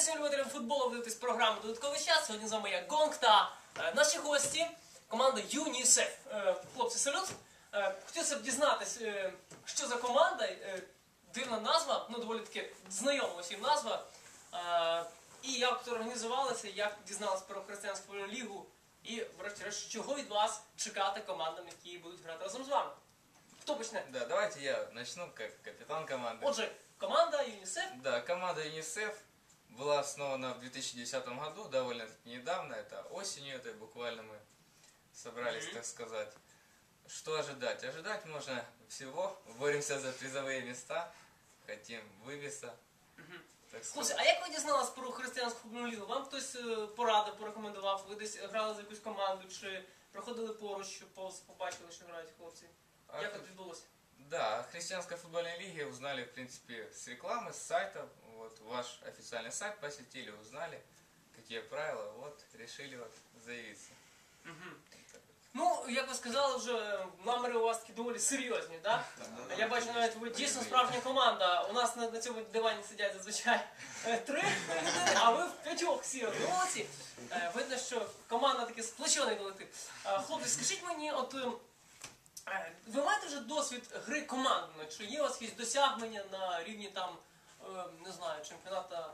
всім любителям футболу, ви програму Додатковий час. Сьогодні з вами я Гонг та е, наші гості, команда ЮНІСЕФ. Е, хлопці, салют. Е, хотілося б дізнатись, е, що за команда, е, дивна назва, ну доволі таки знайома усім назва. Е, і як тут організувалися, як дізналися про християнську футбольну лігу, і, врешті-решт, чого від вас чекати командам, які будуть грати разом з вами. Хто почне? Да, давайте я начну как капитан команды. Отже, команда ЮНІСЕФ. Да, команда ЮНИСЕФ была основана в 2010 году, довольно-таки недавно, это осенью, это буквально мы собрались, Мгм. так сказать. Что ожидать? Ожидать можно всего, боремся за призовые места, хотим вывеса, Мгм. так Хлопці, сказать. а як ви дізналися про християнську футбольну лігу? Вам хтось е, порадив, порекомендував? Ви десь грали за якусь команду, чи проходили поруч, щоб повз- побачили, що грають хлопці? А Як хри- це відбулося? Да, о христианской футбольной лиге узнали, в принципе, с рекламы, с сайта. Вот ваш официальный сайт посетили, узнали, какие правила, вот, решили вот заявиться. Ну, як ви сказали, вже наміри у вас такі доволі серйозні, так? Я бачу навіть ви дійсно справжня команда. У нас на, на цьому дивані сидять зазвичай е, три людини, а ви в п'ятьох сіли. Ви молодці. Е, Видно, що команда такий сплочений колектив. Е, Хлопці, скажіть мені, от е, е, ви маєте вже досвід гри командної? Чи є у вас якісь досягнення на рівні там, е, Не знаю, там